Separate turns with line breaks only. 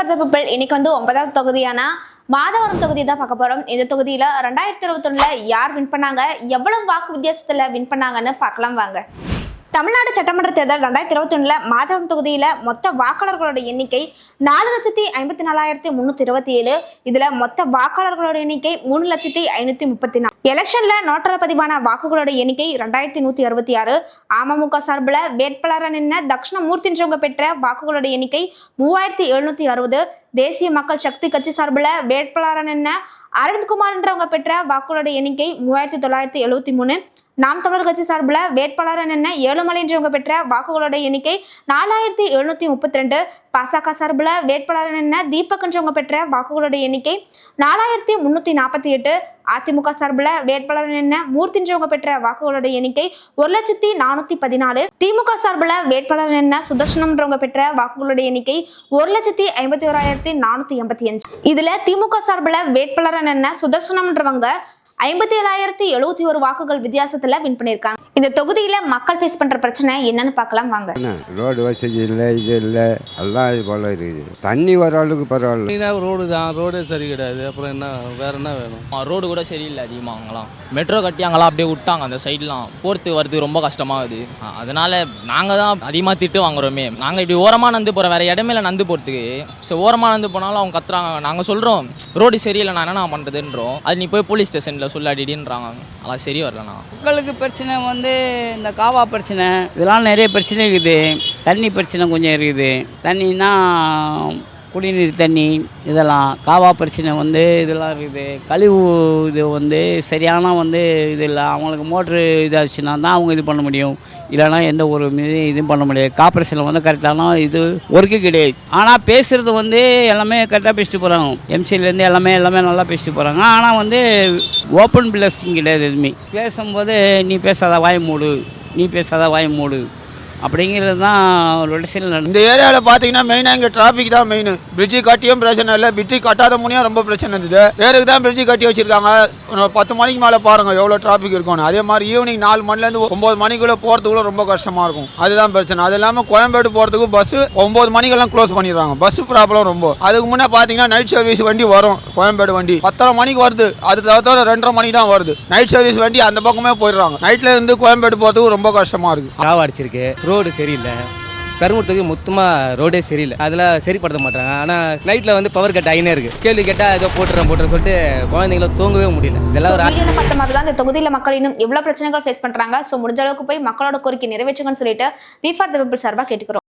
For the people இன்னைக்கு வந்து ஒன்பதாவது தொகுதியான மாதவரம் தொகுதி தான் பார்க்க போறோம். இந்த தொகுதியில ரெண்டாயிரத்தி இருபத்தொன்னுல யார் வின் பண்ணாங்க? எவ்வளவு வாக்கு வித்தியாசத்துல வின் பண்ணாங்கன்னு பார்க்கலாம் வாங்க. தமிழ்நாடு சட்டமன்ற தேர்தல் ரெண்டாயிரத்தி இருபத்தி ஒண்ணுல மாதவரம் தொகுதியில மொத்த வாக்காளர்களோட எண்ணிக்கை நாலு லட்சத்தி ஐம்பத்தி நாலாயிரத்தி முன்னூத்தி இருபத்தி ஏழு. இதுல மொத்த வாக்காளர்களோட எண்ணிக்கை மூணு லட்சத்தி ஐநூத்தி முப்பத்தி நாலு. எலெக்ஷன்ல நோட்டர பதிவான வாக்குகளோட எண்ணிக்கை ரெண்டாயிரத்தி நூத்தி அறுபத்தி ஆறு. அமமுக சார்பில் வேட்பாளராக நின்ன தக்ஷணமூர்த்தின்றவங்க பெற்ற வாக்குகளோட எண்ணிக்கை மூவாயிரத்தி எழுநூத்தி அறுபது. தேசிய மக்கள் சக்தி கட்சி சார்பில் வேட்பாளராக நின்ன அரவிந்த்குமார்ன்றவங்க பெற்ற வாக்குகளோட எண்ணிக்கை மூவாயிரத்தி தொள்ளாயிரத்தி எழுபத்தி மூணு. நாம் தமிழர் கட்சி சார்பில் வேட்பாளர் என்ன ஏழுமலை ஏழுமலைன்றவங்க பெற்ற வாக்குகளோட எண்ணிக்கை நாலாயிரத்தி எழுநூத்தி முப்பத்தி ரெண்டு பாசக சார்பில் வேட்பாளர் என்ன தீபக் என்றவங்க பெற்ற வாக்குகளோட எண்ணிக்கை நாலாயிரத்தி முன்னூத்தி நாற்பத்தி எட்டு. அதிமுக சார்பில் வேட்பாளர் என்ன மூர்த்தின்றவங்க பெற்ற வாக்குகளோட எண்ணிக்கை ஒரு லட்சத்தி நானூத்தி பதினாலு. திமுக சார்பில் வேட்பாளர் என்ன சுதர்சனம்ன்றவங்க பெற்ற வாக்குகளோட எண்ணிக்கை ஒரு லட்சத்தி ஐம்பத்தி ஓராயிரத்தி நானூத்தி எண்பத்தி அஞ்சு. இதுல திமுக சார்பில் வேட்பாளர் என்ன சுதர்சனம்ன்றவங்க ஐம்பத்தி ஏழாயிரத்தி எழுபத்தி ஒரு வாக்குகள் வித்தியாசத்துல வின் பண்ணியிருக்காங்க. இந்த தொகுதியில மக்கள் ஃபேஸ் பண்ற பிரச்சனை என்னன்னு பார்க்கலாம் வாங்க.
ரோடு வசதி இல்லை இது இல்லை எல்லாம் இது போல் இருக்குது. தண்ணி வர அளவுக்கு பரவாயில்ல.
ரோடு தான் ரோடே சரி கிடையாது. அப்புறம் என்ன வேற என்ன வேணும்?
ரோடு கூட சரியில்லை அதிகமாக அங்கெல்லாம். மெட்ரோ கட்டி அங்கெல்லாம் அப்படியே விட்டாங்க அந்த சைட்லாம் போகிறது வரது ரொம்ப கஷ்டமாகுது. அதனால நாங்கள் தான் அதிகமாக திட்டு வாங்குறோமே. நாங்கள் இப்படி ஓரமாக நந்து போகிறோம் வேறு இடமே இல்லை நந்து போகிறதுக்கு ஸோ ஓரமாக நந்து போனாலும் அவங்க கத்துறாங்க. நாங்கள் சொல்கிறோம் ரோடு சரியில்லை நான் என்ன பண்ணுறதுன்றோம் அது நீ போய் போலீஸ் ஸ்டேஷனில் சொல்லாடிடின்றாங்க. அதெல்லாம் சரி வரலண்ணா
மக்களுக்கு பிரச்சனை வந்து இந்த காவா பிரச்சனை இதெல்லாம் நிறைய பிரச்சனை இருக்குது. தண்ணி பிரச்சனை கொஞ்சம் இருக்குது. தண்ணின்னா குடிநீர் தண்ணி இதெல்லாம் காவா பிரச்சனை வந்து இதெல்லாம் இருக்குது. கழிவு இது வந்து சரியான வந்து இது இல்லை. அவங்களுக்கு மோட்ரு இதாச்சுன்னா தான் அவங்க இது பண்ண முடியும். இல்லைன்னா எந்த ஒரு இதுவும் பண்ண முடியாது. கார்பரேஷனில் வந்து கரெக்டான இது ஒர்க்கு கிடையாது. ஆனால் பேசுகிறது வந்து எல்லாமே கரெக்டாக பேசிட்டு போகிறாங்க எம்சிலேருந்து எல்லாமே எல்லாமே நல்லா பேசிட்டு போகிறாங்க ஆனால் வந்து ஓப்பன் பிளஸிங் கிடையாது எதுவுமே. பேசும்போது நீ பேசாத வாய் மூடு. நீ பேசாத வாய் மூடு. அப்படிங்கிறது தான் ஒரு சில
இந்த ஏரியாவில் பார்த்தீங்கன்னா மெயினாக இங்கே டிராஃபிக் தான் மெயின் பிரிட்ஜு கட்டியும் பிரச்சனை இல்லை பிரிட்ஜு கட்டாத முனியும் ரொம்ப பிரச்சனை இருந்தது. வேறுக்கு தான் பிரிட்ஜு கட்டி வச்சுருக்காங்க. பத்து மணிக்கு மேலே பாருங்கள் எவ்வளோ டிராஃபிக் இருக்கும்னு. அதே மாதிரி ஈவினிங் நாலு மணிலேருந்து ஒம்பது மணிக்குள்ளே போகிறதுக்குள்ள ரொம்ப கஷ்டமாக இருக்கும். அதுதான் பிரச்சனை. அது இல்லாமல் கோயம்பேடு போகிறதுக்கு பஸ்ஸு ஒம்பது மணிக்கெல்லாம் க்ளோஸ் பண்ணிடுறாங்க. பஸ் ப்ராப்ளம் ரொம்ப. அதுக்கு முன்னே பார்த்தீங்கன்னா நைட் சர்வீஸ் வண்டி வரும் கோயம்பேடு வண்டி. பத்தரை மணிக்கு வருது. அது தவிர ரெண்டரை மணிக்கு தான் வருது. நைட் சர்வீஸ் வண்டி அந்த பக்கமே போயிடுறாங்க. நைட்டில் இருந்து கோயம்பேடு போகிறதுக்கு ரொம்ப கஷ்டமாக இருக்குது
அடிச்சிருக்கு. ரோடு சரியில்லை. கருமூர்த்துக்கு மொத்தமாக ரோடே சரியில்லை. அதெல்லாம் சரிப்படுத்த மாட்டாங்க ஆனால் நைட்டில் வந்து பவர் கட் ஆகினே இருக்குது கேள்வி கேட்டால் ஏதோ போட்டுறேன் போட்டுறேன் சொல்லிட்டு குழந்தைங்கள தூங்கவே முடியல. இதெல்லாம் ஒரு
பார்த்த மாதிரி தான் இந்த தொகுதியில மக்கள் இன்னும் எவ்வளவு பிரச்சனைகள் ஃபேஸ் பண்றாங்க. சோ முடிஞ்ச அளவுக்கு போய் மக்களோட கோரிக்கை நிறைவேற்றுங்கன்னு சொல்லிட்டு வி ஃபார் த பீப்பிள் சார்பா கேட்டுக்கிறோம்.